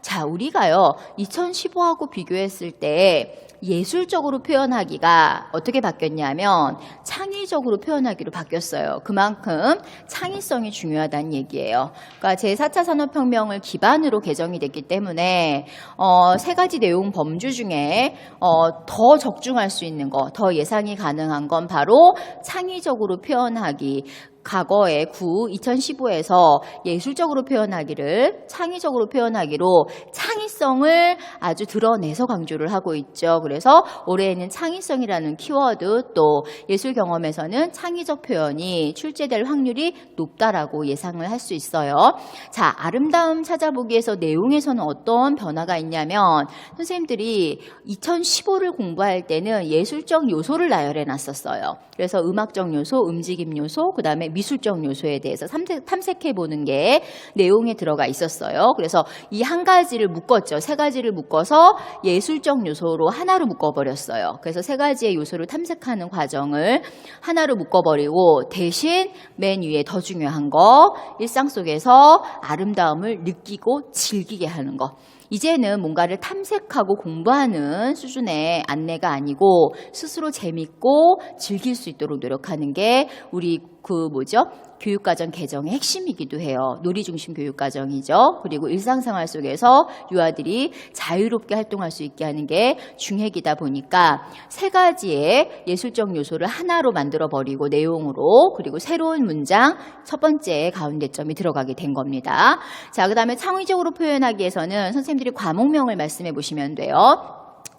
자, 우리가요, 2015하고 비교했을 때 예술적으로 표현하기가 어떻게 바뀌었냐면 창의적으로 표현하기로 바뀌었어요. 그만큼 창의성이 중요하다는 얘기예요. 그러니까 제4차 산업혁명을 기반으로 개정이 됐기 때문에 어, 세 가지 내용 범주 중에 어, 더 적중할 수 있는 거, 더 예상이 가능한 건 바로 창의적으로 표현하기. 과거에 구 2015에서 예술적으로 표현하기를 창의적으로 표현하기로 창의성을 아주 드러내서 강조를 하고 있죠. 그래서 올해에는 창의성이라는 키워드 또 예술 경험에서는 창의적 표현이 출제될 확률이 높다라고 예상을 할 수 있어요. 자, 아름다움 찾아보기에서 내용에서는 어떤 변화가 있냐면 선생님들이 2015를 공부할 때는 예술적 요소를 나열해 놨었어요. 그래서 음악적 요소, 움직임 요소, 그 다음에 미술적 요소에 대해서 탐색 해 보는 게 내용에 들어가 있었어요. 그래서 이 한 가지를 묶었죠. 세 가지를 묶어서 예술적 요소로 하나로 묶어버렸어요. 그래서 세 가지의 요소를 탐색하는 과정을 하나로 묶어버리고 대신 맨 위에 더 중요한 거 일상 속에서 아름다움을 느끼고 즐기게 하는 거. 이제는 뭔가를 탐색하고 공부하는 수준의 안내가 아니고 스스로 재밌고 즐길 수 있도록 노력하는 게 우리 그 뭐죠? 교육과정 개정의 핵심이기도 해요. 놀이 중심 교육과정이죠. 그리고 일상생활 속에서 유아들이 자유롭게 활동할 수 있게 하는 게 중핵이다 보니까 세 가지의 예술적 요소를 하나로 만들어 버리고 내용으로 그리고 새로운 문장 첫 번째 가운데점이 들어가게 된 겁니다. 자, 그다음에 창의적으로 표현하기 위해서는 선생님들이 과목명을 말씀해 보시면 돼요.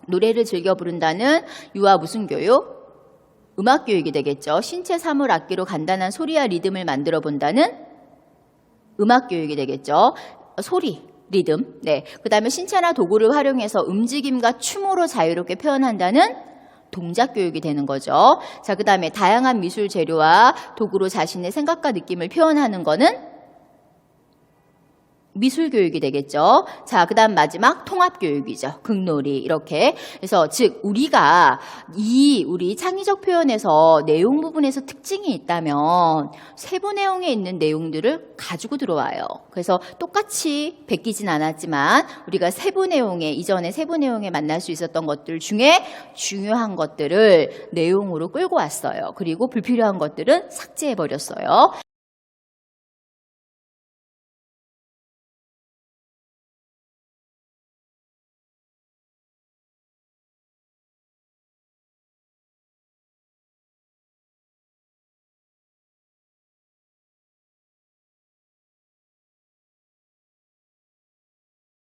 노래를 즐겨 부른다는 유아 무슨 교육? 음악 교육이 되겠죠. 신체 사물 악기로 간단한 소리와 리듬을 만들어 본다는 음악 교육이 되겠죠. 소리, 리듬. 네. 그다음에 신체나 도구를 활용해서 움직임과 춤으로 자유롭게 표현한다는 동작 교육이 되는 거죠. 자, 그다음에 다양한 미술 재료와 도구로 자신의 생각과 느낌을 표현하는 거는 미술 교육이 되겠죠. 자, 그다음 마지막 통합 교육이죠. 극놀이 이렇게. 그래서 즉 우리가 이 우리 창의적 표현에서 내용 부분에서 특징이 있다면 세부 내용에 있는 내용들을 가지고 들어와요. 그래서 똑같이 베끼진 않았지만 우리가 세부 내용에 이전에 세부 내용에 만날 수 있었던 것들 중에 중요한 것들을 내용으로 끌고 왔어요. 그리고 불필요한 것들은 삭제해 버렸어요.